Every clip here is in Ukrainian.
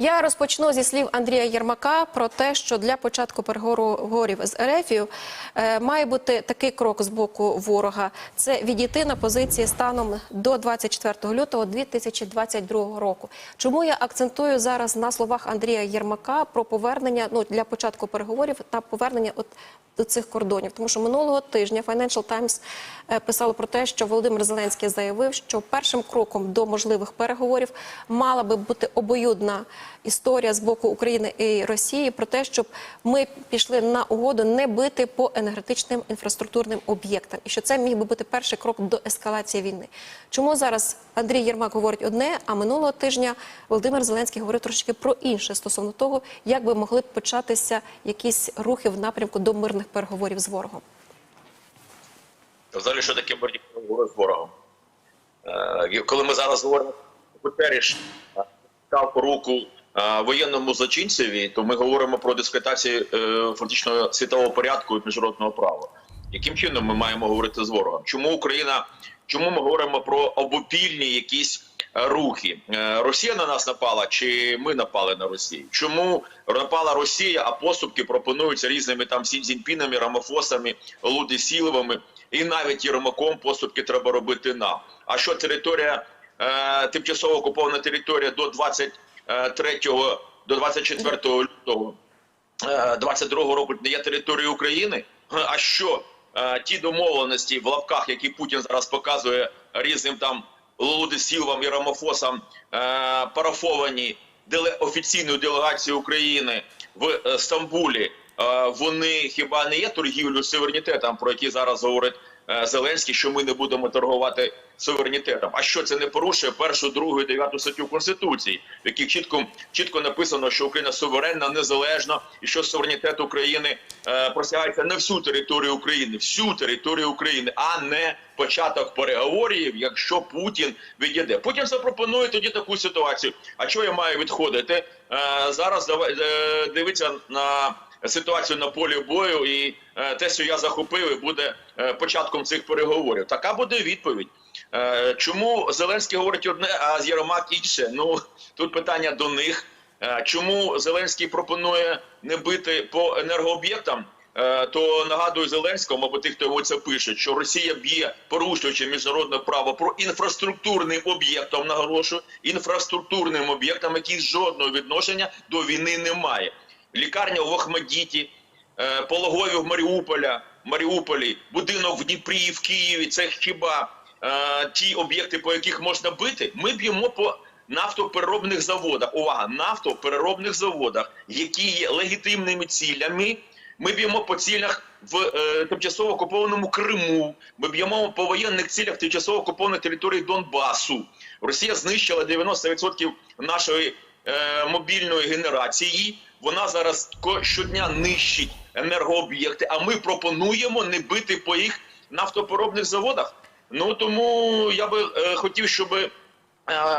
Я розпочну зі слів Андрія Єрмака про те, що для початку переговорів з РФів е, має бути такий крок з боку ворога: це відійти на позиції станом до 24 лютого 2022 року. Чому я акцентую зараз на словах Андрія Єрмака про повернення ну для початку переговорів та повернення от до цих кордонів, тому що минулого тижня Financial Times е, писало про те, що Володимир Зеленський заявив, що першим кроком до можливих переговорів мала би бути обоюдна історія з боку України і Росії про те, щоб ми пішли на угоду не бити по енергетичним інфраструктурним об'єктам, і що це міг би бути перший крок до ескалації війни. Чому зараз Андрій Єрмак говорить одне, а минулого тижня Володимир Зеленський говорив трошки про інше стосовно того, як би могли б початися якісь рухи в напрямку до мирних переговорів з ворогом. Взагалі, що таке мирні переговори з ворогом? Е, Коли ми зараз говоримо Гутеріш дав руку е, воєнному злочинцеві, то ми говоримо про дискретацію е, фактично світового порядку і міжнародного права. Яким чином ми маємо говорити з ворогом? Чому Україна? Чому ми говоримо про обопільні якісь е, рухи? Е, Росія на нас напала, чи ми напали на Росію? Чому напала Росія, а поступки пропонуються різними там Сі Цзіньпінами, Рамафосами, і навіть Єрмаком поступки треба робити нам. А що територія е, тимчасово окупована територія до 23 до 24 лютого е, 22 року не є територією України? А що е, ті домовленості в лапках, які Путін зараз показує різним там Лудисілвам і Рамофосам, е, парафовані офіційною делегацією України в е, Стамбулі, е, вони хіба не є торгівлею суверенітетом, про які зараз говорить е, Зеленський, що ми не будемо торгувати суверенітетом. А що це не порушує першу, другу і дев'яту статтю Конституції, в яких чітко чітко написано, що Україна суверенна, незалежна, і що суверенітет України е, просягається на всю територію України, всю територію України, а не початок переговорів, якщо Путін відійде. Путін запропонує тоді таку ситуацію. А чого я маю відходити? Е, зараз давай е, дивиться на ситуацію на полі бою, і е, те, що я захопив, буде е, початком цих переговорів. Така буде відповідь. Е, Чому Зеленський говорить одне, а Єрмак інше? Ну тут питання до них. Чому Зеленський пропонує не бити по енергооб'єктам? То нагадую Зеленському, або тих, хто йому це пише, що Росія б'є порушуючи міжнародне право про інфраструктурним об'єктом, наголошую, інфраструктурним об'єктом, які жодного відношення до війни немає. Лікарня в Охмадіті, е, пологові в Маріуполя, Маріуполі, будинок в Дніпрі і в Києві. Це хіба е, ті об'єкти, по яких можна бити? Ми б'ємо по нафтопереробних заводах. Увага, нафтопереробних заводах, які є легітимними цілями. Ми б'ємо по цілях в е, тимчасово окупованому Криму. Ми б'ємо по воєнних цілях тимчасово окупованої території Донбасу. Росія знищила 90% нашої мобільної генерації. Вона зараз щодня нищить енергооб'єкти. А ми пропонуємо не бити по їх нафтопереробних заводах. Ну тому я би е, хотів, щоб е,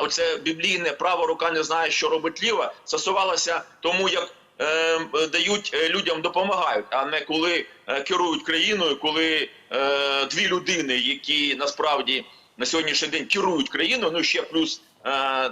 оце біблійне право рука не знає, що робить ліва, стосувалося тому, як е, е, дають е, людям допомагають, а не коли е, керують країною, коли е, дві людини, які насправді на сьогоднішній день керують країною, ну ще плюс е,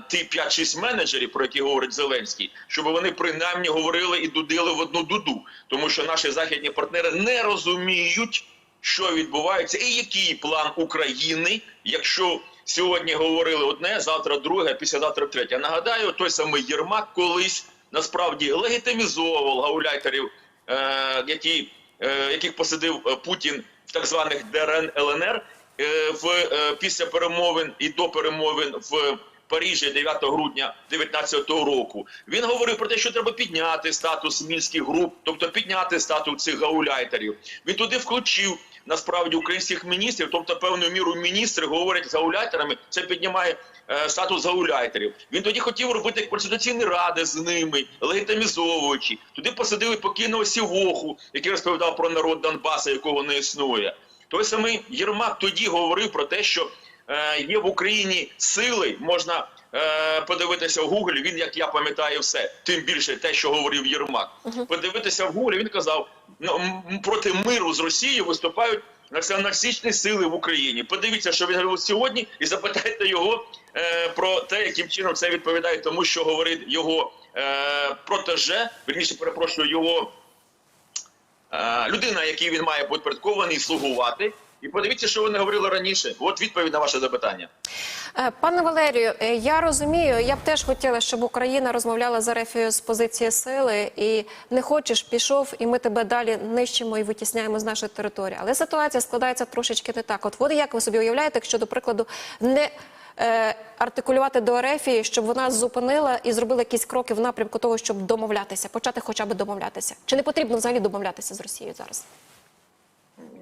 ті 5-6 менеджерів, про які говорить Зеленський, щоб вони принаймні говорили і дудили в одну дуду, тому що наші західні партнери не розуміють, що відбувається, і який план України, якщо сьогодні говорили одне, завтра друге, післязавтра третє. Нагадаю, той самий Єрмак колись насправді легітимізовував гауляйтерів, е, які, е, яких посадив е, Путін в так званих ДРН ЛНР е, в е, після перемовин і до перемовин в. Парижі 9 грудня 2019 року він говорив про те, що треба підняти статус мінських груп, тобто підняти статус цих гауляйтерів. Він туди включив насправді українських міністрів, тобто певною мірою міністри говорять з гауляйтерами. Це піднімає е, статус гауляйтерів. Він тоді хотів робити конституційні ради з ними, легітимізовуючи. Туди посадили покійного Сівоху, який розповідав про народ Донбаса, якого не існує. Той самий Єрмак тоді говорив про те, що є в Україні сили, можна е, подивитися в Гуглі. Він, як я пам'ятаю, все тим більше те, що говорив Єрмак. Подивитися в Гуглі. Він казав, ну, проти миру з Росією виступають націоналістичні сили в Україні. Подивіться, що він говорив сьогодні, і запитайте його е, про те, яким чином це відповідає тому, що говорить його е, протеже, верніше перепрошую, його е, людина, якій він має підпорядкований, слугувати. І подивіться, що вони говорили раніше. От відповідь на ваше запитання. Е, Пане Валерію, е, я розумію, я б теж хотіла, щоб Україна розмовляла з Арефією з позиції сили, і не хочеш, пішов, і ми тебе далі нищимо і витісняємо з нашої території. Але ситуація складається трошечки не так. От вони як ви собі уявляєте, якщо, до прикладу, не е, артикулювати до Арефії, щоб вона зупинила і зробила якісь кроки в напрямку того, щоб домовлятися, почати хоча б домовлятися. Чи не потрібно взагалі домовлятися з Росією зараз?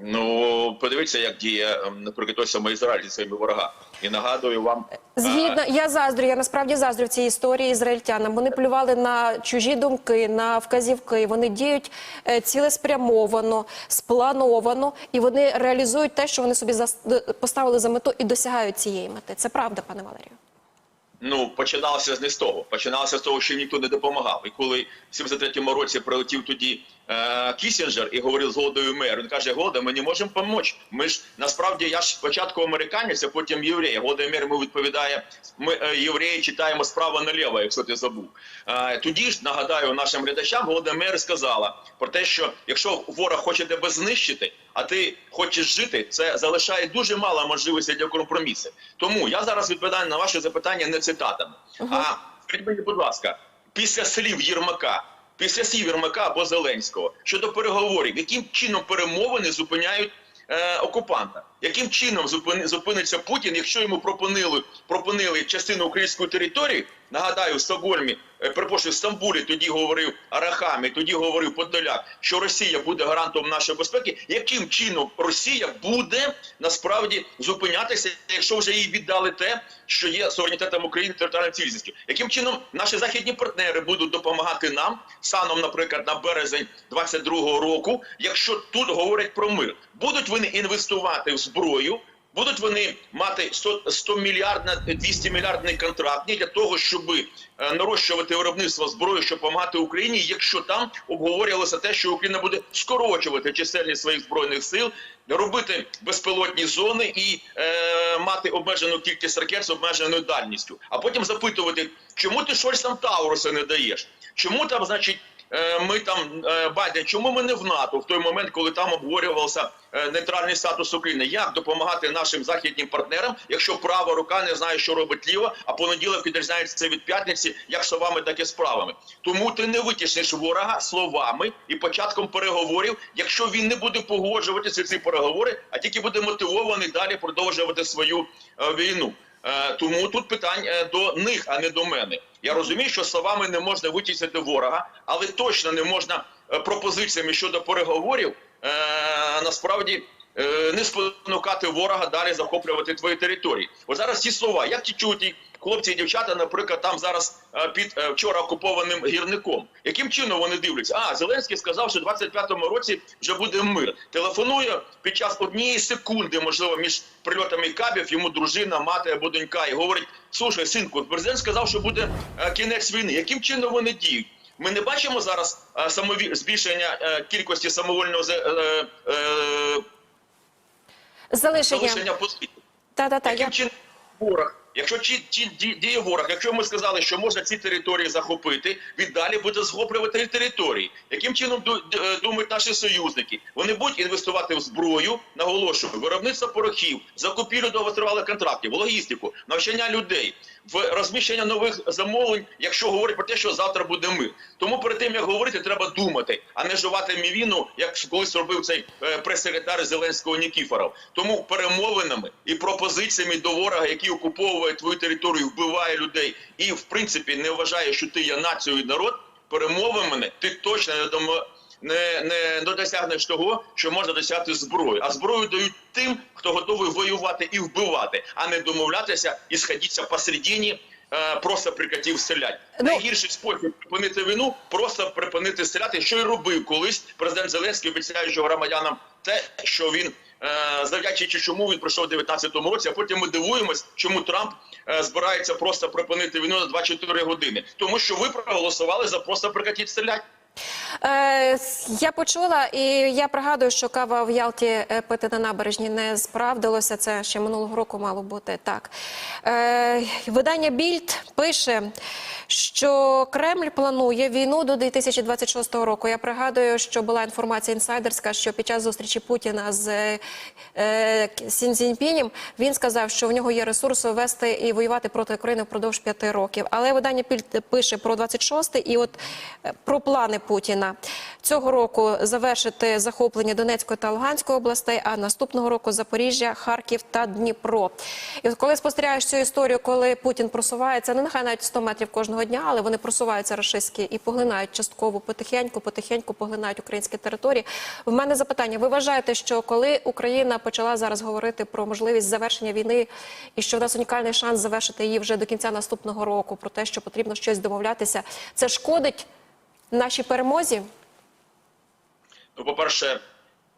Ну, подивіться, як діє, ем, наприклад, той самий Ізраїль зі своїми ворогами. І нагадую вам. Згідно, я заздрю, я насправді заздрю цій історії ізраїльтянам. Вони плювали на чужі думки, на вказівки. Вони діють е, цілеспрямовано, сплановано, і вони реалізують те, що вони собі зас- поставили за мету і досягають цієї мети. Це правда, пане Валерію. Ну, починалося не з того. Починалося з того, що ніхто не допомагав. І коли в 73-му році прилетів тоді е, Кісінджер і говорив з Голодою мер, він каже: Голода, ми не можемо допомогти. Ми ж насправді я ж спочатку американець, а потім єврей. Голода мер йому відповідає: ми е, євреї читаємо справа наліво, якщо ти забув. Е, тоді ж нагадаю нашим глядачам, Голода мер сказала про те, що якщо ворог хоче тебе знищити, а ти хочеш жити, це залишає дуже мало можливостей для компромісу. Тому я зараз відповідаю на ваше запитання не цитатами. А скажіть мені, будь ласка, після слів Єрмака, після Сівермака або Зеленського щодо переговорів, яким чином перемовини зупиняють е, окупанта? Яким чином зупини, зупиниться Путін, якщо йому пропонили, пропонили частину української території? Нагадаю, в Стокгольмі, перепрошую, в Стамбулі тоді говорив Арахамі, тоді говорив Подоляк, що Росія буде гарантом нашої безпеки. Яким чином Росія буде насправді зупинятися, якщо вже їй віддали те, що є суверенітетом України територіальною цілісністю? Яким чином наші західні партнери будуть допомагати нам станом, наприклад, на березень 22-го року, якщо тут говорять про мир, будуть вони інвестувати в зброю? Будуть вони мати 100, 100 мільярдна, 200 мільярдний контракт не для того, щоб е, нарощувати виробництво зброї, щоб допомагати Україні, якщо там обговорювалося те, що Україна буде скорочувати чисельність своїх збройних сил, робити безпілотні зони і е, мати обмежену кількість ракет з обмеженою дальністю, а потім запитувати, чому ти щось там Тауруса не даєш? Чому там, значить, ми там е, Байден, чому ми не в НАТО в той момент, коли там обговорювався е, нейтральний статус України? Як допомагати нашим західним партнерам, якщо права рука не знає, що робить ліва, а понеділок відрізняється від п'ятниці, як словами, так і справами. Тому ти не витісниш ворога словами і початком переговорів, якщо він не буде погоджуватися ці переговори, а тільки буде мотивований далі продовжувати свою е, війну. Е, Тому тут питань е, до них, а не до мене. Я розумію, що словами не можна витіснити ворога, але точно не можна е, пропозиціями щодо переговорів е, насправді е, не спонукати ворога далі захоплювати твої території. От зараз ці слова, як ті чують і хлопці і дівчата, наприклад, там зараз е, під е, вчора окупованим гірником. Яким чином вони дивляться? А Зеленський сказав, що в 25-му році вже буде мир. Телефонує під час однієї секунди, можливо, між прильотами кабів йому дружина, мати або донька, і говорить: слушай, синку, президент сказав, що буде е, кінець війни. Яким чином вони діють? Ми не бачимо зараз самові... збільшення кількості самовольного е, е, Залишення. залишення по світі. Та-та-та, Яким я... чином ворог? Якщо чи ді- діє ворог, якщо ми сказали, що можна ці території захопити, він далі буде захоплювати території. Яким чином е, думають наші союзники? Вони будуть інвестувати в зброю, наголошую, виробництво порохів, закупівлю довготривалих контрактів, в логістику, навчання людей, в розміщення нових замовлень, якщо говорять про те, що завтра буде мир. Тому перед тим як говорити, треба думати, а не жувати мівіну, як колись робив цей е, прес-секретар Зеленського Нікіфоров. Тому перемовинами і пропозиціями до ворога, які який окуповує твою територію, вбиває людей, і в принципі не вважає, що ти є нацією і народ. перемови мене, ти точно не домо. Не, не, не досягнеш того, що можна досягти зброю. А зброю дають тим, хто готовий воювати і вбивати, а не домовлятися і сходитися посередині, просто прикатів стріляти. Ну- Найгірший спосіб припинити війну просто припинити стріляти, що й робив колись президент Зеленський, обіцяючи громадянам те, що він. е, Завдячуючи чому він пройшов у 19-му році, а потім ми дивуємось, чому Трамп е, збирається просто припинити війну на 24 години. Тому що ви проголосували за просто прикатіть стрілять. Е, я почула, і я пригадую, що кава в Ялті е, пити на набережні не справдилося. Це ще минулого року мало бути так. Е, видання Більд пише, що Кремль планує війну до 2026 року. Я пригадую, що була інформація інсайдерська, що під час зустрічі Путіна з е, е, Сін Цзіньпінем він сказав, що в нього є ресурси вести і воювати проти України впродовж п'яти років. Але видання Більд пише про 26-й і от е, про плани Путіна цього року завершити захоплення Донецької та Луганської областей, а наступного року Запоріжжя, Харків та Дніпро. І коли спостерігаєш цю історію, коли Путін просувається, не нехай навіть 100 метрів кожного дня, але вони просуваються рашистські і поглинають частково потихеньку, потихеньку поглинають українські території. В мене запитання: ви вважаєте, що коли Україна почала зараз говорити про можливість завершення війни, і що в нас унікальний шанс завершити її вже до кінця наступного року, про те, що потрібно щось домовлятися, це шкодить нашій перемозі? Ну, по-перше,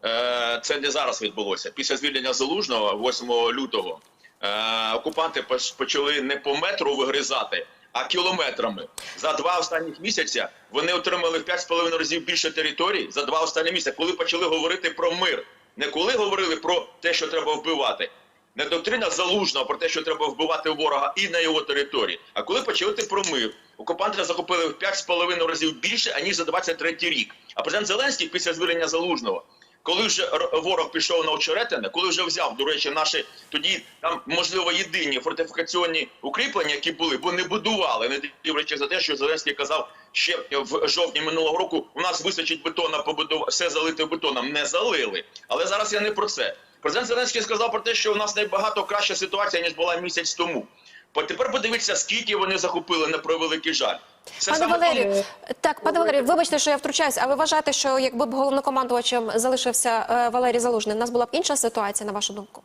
е, це не зараз відбулося. Після звільнення Залужного, 8 лютого, е, окупанти почали не по метру вигризати, а кілометрами. За два останніх місяця вони отримали в 5,5 разів більше територій за два останні місяці, коли почали говорити про мир. Не коли говорили про те, що треба вбивати. Не доктрина залужного про те, що треба вбивати ворога і на його території. А коли почали про мир, окупанти захопили в 5,5 разів більше, аніж за 23 рік. А президент Зеленський після звільнення залужного, коли вже ворог пішов на очеретине, коли вже взяв, до речі, наші тоді там можливо єдині фортифікаційні укріплення, які були, бо не будували, не дивлячись за те, що Зеленський казав ще в жовтні минулого року. У нас вистачить бетона побудувати, все залити бетоном. Не залили. Але зараз я не про це. Президент Зеленський сказав про те, що у нас набагато краща ситуація ніж була місяць тому. По тепер подивіться, скільки вони захопили на превеликий жаль. Це Пане саме Валерію, так, пане Валерію, вибачте, що я втручаюсь, а ви вважаєте, що якби б головнокомандувачем залишився е, Валерій Залужний, у нас була б інша ситуація, на вашу думку?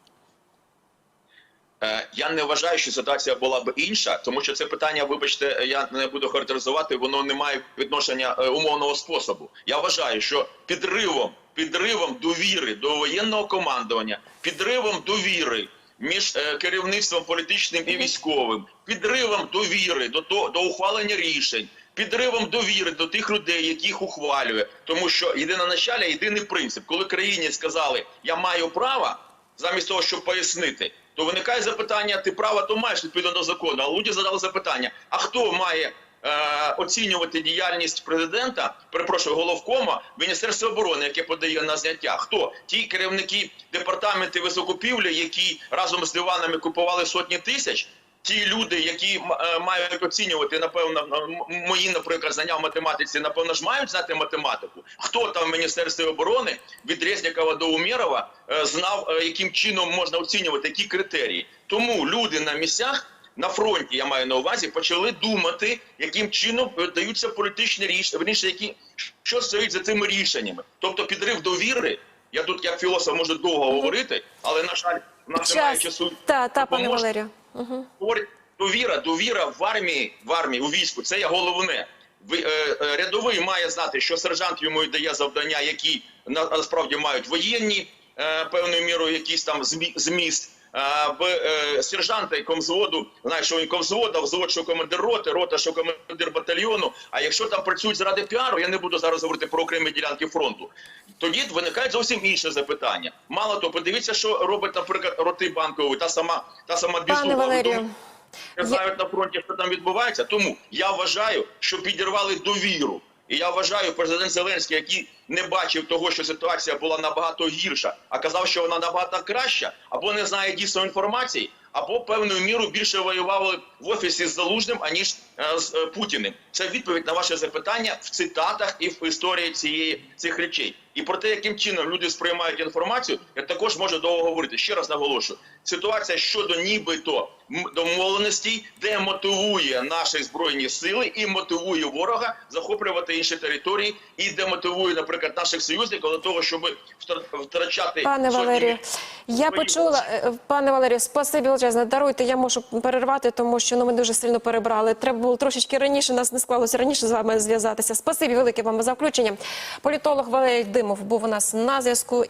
Е, Я не вважаю, що ситуація була б інша, тому що це питання, вибачте, я не буду характеризувати, воно не має відношення е, умовного способу. Я вважаю, що підривом, підривом довіри до воєнного командування, підривом довіри між е, керівництвом політичним і військовим, підривом довіри до того до ухвалення рішень. Підривом довіри до тих людей, яких ухвалює, тому що єдина началя, єдиний принцип, коли країні сказали я маю право, замість того, щоб пояснити, то виникає запитання: ти права, то маєш відповідно до закону. А люди задали запитання: а хто має е, оцінювати діяльність президента? Перепрошую, головкома Міністерства оборони, яке подає на зняття? Хто ті керівники департаментів високупівлі, які разом з диванами купували сотні тисяч? Ті люди, які е, мають оцінювати, напевно, мої, наприклад, знання в математиці, напевно ж мають знати математику. Хто там в Міністерстві оборони від Резнікова до Умєрова е, знав, е, яким чином можна оцінювати які критерії? Тому люди на місцях на фронті, я маю на увазі, почали думати, яким чином даються політичні рішення, верніше, які що стоїть за цими рішеннями. Тобто підрив довіри. Я тут як філософ можу довго говорити, але на жаль, в нас немає Час. часу. Та, та, пане Валерію. Довіра, довіра в армії, в армії, у війську. Це є головне. Е, е, рядовий має знати, що сержант йому дає завдання, які на- насправді мають воєнні е, певною мірою якийсь там змі- зміст. Е, сержанта і комзводу, знаєш, що він комзвод, а взвод, що командир роти, рота, що командир батальйону. А якщо там працюють заради піару, я не буду зараз говорити про окремі ділянки фронту. Тоді виникає зовсім інше запитання. Мало того, подивіться, що робить, наприклад, роти банкової, та сама та сама. Валерію, Не знають на фронті, що там відбувається. Тому я вважаю, що підірвали довіру. І я вважаю, президент Зеленський, який не бачив того, що ситуація була набагато гірша, а казав, що вона набагато краща, або не знає дійсно інформації, або певною мірою більше воювали в офісі з Залужним, аніж е, з е, Путіним. Це відповідь на ваше запитання в цитатах і в історії цієї цих речей. І про те, яким чином люди сприймають інформацію, я також можу довго говорити. Ще раз наголошую: ситуація щодо нібито домовленостей демотивує наші збройні сили і мотивує ворога захоплювати інші території, і демотивує, наприклад, наших союзників до того, щоб втр- втрачати Пане Валерію, я почула, е, пане Валерію, спасибі величезне. Даруйте, я можу перервати, тому що ну, ми дуже сильно перебрали. Треба було трошечки раніше, нас не склалося раніше з вами зв'язатися. Спасибі велике вам за включення. Політолог Валерій Димов був у нас на зв'язку.